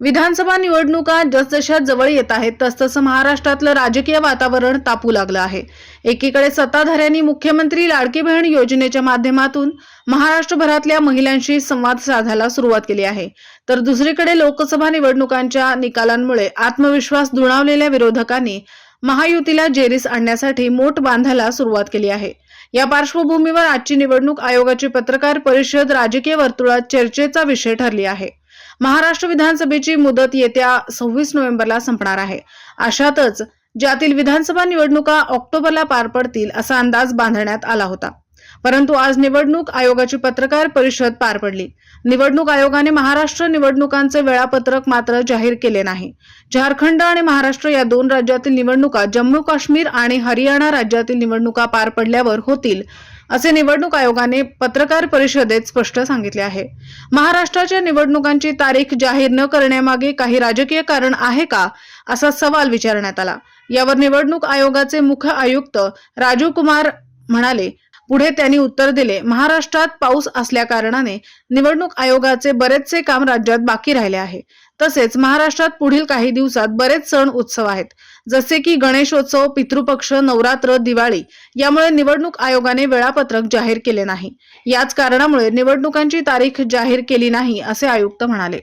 विधानसभा निवडणुका जसजशा जवळ येत आहेत तसतसं महाराष्ट्रातलं राजकीय वातावरण तापू लागलं आहे. एकीकडे सत्ताधाऱ्यांनी मुख्यमंत्री लाडकी बहीण योजनेच्या माध्यमातून महाराष्ट्रभरातल्या महिलांशी संवाद साधायला सुरुवात केली आहे. तर दुसरीकडे लोकसभा निवडणुकांच्या निकालांमुळे आत्मविश्वास दुणावलेल्या विरोधकांनी महायुतीला जेरीस आणण्यासाठी मोठ बांधायला सुरुवात केली आहे. या पार्श्वभूमीवर आजची निवडणूक आयोगाची पत्रकार परिषद राजकीय वर्तुळात चर्चेचा विषय ठरली आहे. महाराष्ट्र विधानसभेची मुदत येत्या सव्वीस नोव्हेंबरला संपणार आहे. अशातच ज्यातील विधानसभा निवडणुका ऑक्टोबरला पार पडतील असा अंदाज बांधण्यात आला होता. परंतु आज निवडणूक आयोगाची पत्रकार परिषद पार पडली. निवडणूक आयोगाने महाराष्ट्र निवडणुकांचे वेळापत्रक मात्र जाहीर केले नाही. झारखंड आणि महाराष्ट्र या दोन राज्यातील निवडणुका जम्मू काश्मीर आणि हरियाणा राज्यातील निवडणुका पार पडल्यावर होतील असे निवडणूक आयोगाने पत्रकार परिषदेत स्पष्ट सांगितले आहे. महाराष्ट्राच्या निवडणुकांची तारीख जाहीर न करण्यामागे काही राजकीय कारण आहे का असा सवाल विचारण्यात आला. यावर निवडणूक आयोगाचे मुख्य आयुक्त राजीव कुमार म्हणाले पुढे त्यांनी उत्तर दिले महाराष्ट्रात पाऊस असल्या कारणाने निवडणूक आयोगाचे बरेचसे काम राज्यात बाकी राहिले आहे. तसेच महाराष्ट्रात पुढील काही दिवसात बरेच सण उत्सव आहेत. जसे की गणेशोत्सव पितृपक्ष नवरात्र दिवाळी यामुळे निवडणूक आयोगाने वेळापत्रक जाहीर केले नाही. याच कारणामुळे निवडणुकांची तारीख जाहीर केली नाही असे आयुक्त म्हणाले.